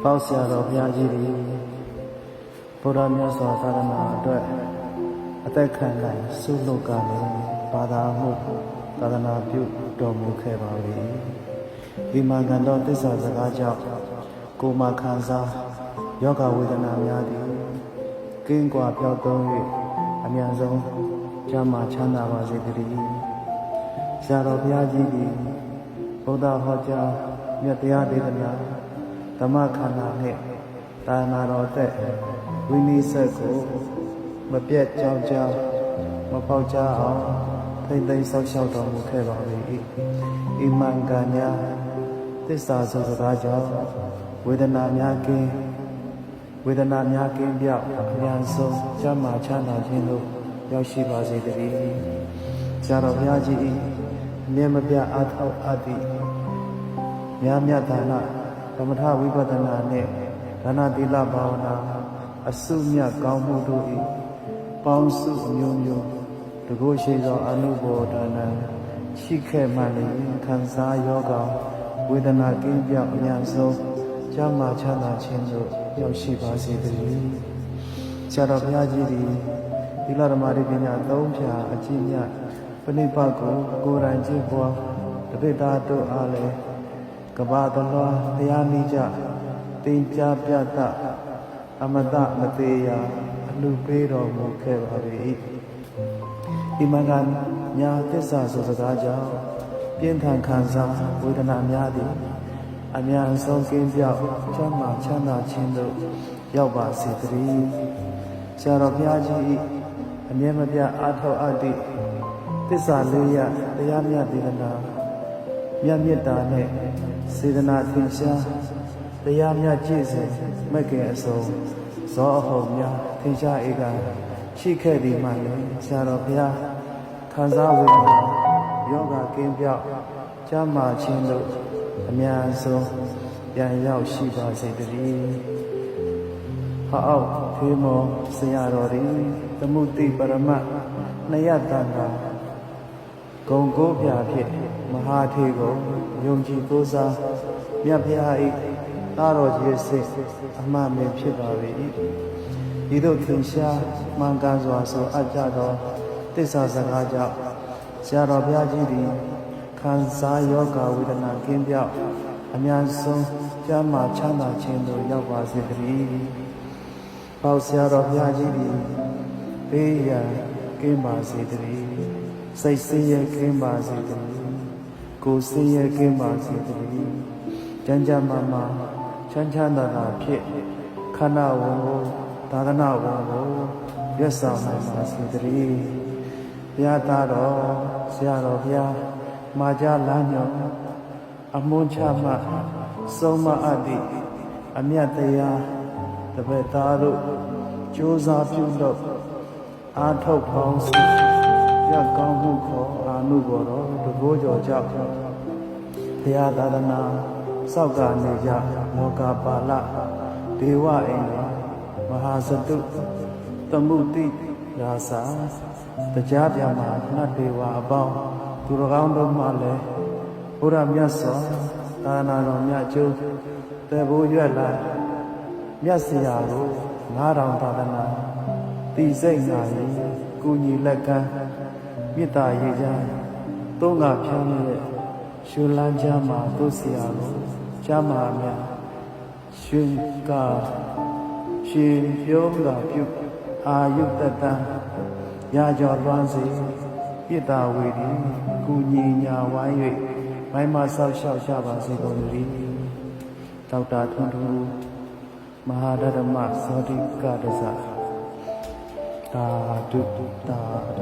ပေါ့ဆရာတော်ဘုရားကြီးတွေဘုရားမြတ်စွာသာသနာအတွက်အသက်ခံနိုင်ဆုလုပ်ကလည်းဘာသာမှုသာသနာပြုတော်မူခဲ့ပါလေဒီမှာကံတော်သစ္စာစကားကြောင့်ကိုယ်မှာခံစားယောဂဝေဒနာများသည်ကင်းကွာပြောက်သုံး၍အမြန်ဆုံးကျမ်းမာချမ်းသာပါစေတည်းဆရာတော်ဘုရားကြီးသည်ဘုရားဟောကြားမြတ်တရားဒေသနာ ဓမ္မခန္ဓာနှင့်တာနာတော်သက်ဝိနည်းဆက်ကိုမပြတ်ကြောင်းကြောင်းမပေါက်ကြအောင်ထိမ့်သိမ်းဆောက်ရှောက်တော်မူခဲ့ပါ၏ဣမံကညာသစ္စာဆိုစကားကြောင့်ဝေဒနာများကင်းဝေဒနာများကင်းပြောက်အမြန်ဆုံးကျမ်းမာချမ်းသာခြင်းတို့ရောက်ရှိပါစေတည်းဆရာတော်ဘုရားကြီး၏အမြဲမပြတ်အားထုတ်အပ်သည့်မြာမြတ်ဒါန သမထဝိပဿနာနှင့်ဒါနသီလဘာဝနာအစုမြတ်ကောင်းမှုတို့၏ပေါင်းစုအမျိုးမျိုးတကုရှိသောအနုဘောဒနာရှိခဲ့မှလည်းခံစားယောဂဝေဒနာကင်းပြောက်အများဆုံးကျမ်းမာချမ်းသာခြင်းတို့ရောက်ရှိပါစေတည်းဆရာတော်ဘုရားကြီးသည်သီလဓမ္မရိပညာသုံးဖြာအကျင့်မြတ်ပဏိပတ်ကိုကိုယ်တိုင်ကျင့်ပွားတပိသားတို့အားလည်း ကဘာတလွားတရားမိကြတင်ကြပြတအမတမသေးရာအလူပေးတော်မူခဲ့ပါ၏ဒီမင်္ဂညာသစ္စာဆိုစကားကြောင့်ပြင်းထန်ခံစားဝေဒနာများသည် အများဆုံးကင်းပြောက်ချမ်းသာချမ်းသာခြင်းတို့ရောက်ပါစေတည်းဆရာတော်ဘုရားကြီး၏အမြဲမပြတ်အားထုတ်အပ်သည့်သစ္စာလေးရတရားမြတ်ဒေသနာ မြတ်မေတ္တာနဲ့စေတနာသင်ရှားတရားမြတ်ကြည်စဉ်မက်ကင်အစုံဇောအဟုတ်များသင်ရှားဧကရှိခဲ့ဒီမှလည်းဆရာတော်ဘုရားခံစားဝေဒနာယောဂကင်းပြောက်ကျမ်းမာခြင်းတို့အများဆုံးပြန်ရောက်ရှိပါစေတည်းဟောက်ဖေမောဆရာတော်သည်သမုတိပရမတ်နယတန်တာ ဂုံကိုးပြဖြင့်မဟာထေကိုယုံကြည်ကိုးစားမြတ်ဖျား၏တာတော်ကြီးစိတ်အမှန်ပင်ဖြစ်ပါ၏ဤသို့သင်ရှားမှန်ကန်စွာဆိုအပ်ကြသောတစ္ဆာစကားကြောင့်ဆရာတော်ဘုရားကြီးသည်ခံစားယောဂဝေဒနာကင်းပြောက်အများဆုံးကျမ်းမာချမ်းသာခြင်းသို့ရောက်ပါစေတည်းပေါ့ဆရာတော်ဘုရားကြီးသည်ဘေးရန်ကင်းပါစေတည်း စိတ်ဆင်းရဲကင်းပါစေတည်းကိုယ်ဆင်းရဲကင်းပါစေတည်းကျမ်းကျမ်းမာမာချမ်းချမ်းသာသာဖြစ်ခန္ဓာဝန်ကိုသာသနာဝန်ကိုရွတ်ဆောင်နိုင်ပါစေတည်းဘုရားသားတော်ဆရာတော်ဘုရားမာကြလမ်းညောအမွန်းချမှဆုံးမအပ်သည့်အမြတ်တရားတပည့်သားတို့ကြိုးစားပြုလို့အားထုတ်ပေါင်းစု ရကောင်းမှုခေါ်အာနုဘော်တော်တဘောကျော်ကြောင့်ဘုရားသာသနာစောက်ကနေကြမောကပါလဒေဝအိမ်တော်မဟာစတုတမှုတိရာစာတရားပြမှာနတ်ဒေဝအပေါင်းသူတော်ကောင်းတို့မှလည်းဘုရားမြတ်စွာသာသနာတော်မြတ်ကျိုးတေဘိုးရွက်လာမြတ်စရာကိုငါးတော်သာသနာတိစိတ်ငါရင်ကုညီလက်ကမ်း မေတ္တာရေးချမ်းသုံးကဖြန်းရဲ့ရှုလန်းချမ်းမှာသူ့ဆရာကိုချမ်းမာများရှင်ကရှင်ပြုံးကပြုအာယုတတ္တရာကျော်လွမ်းစေမေတ္တာဝေဒီကုညီညာဝိုင်း၍မိုင်းမဆောက်ရှောက်ရှာပါစေကုန်သတည်းဒေါက်တာထွန်းထွန်းမဟာဓမ္မဇောတိကတ္တဇတာဒုတာဒုတာဒု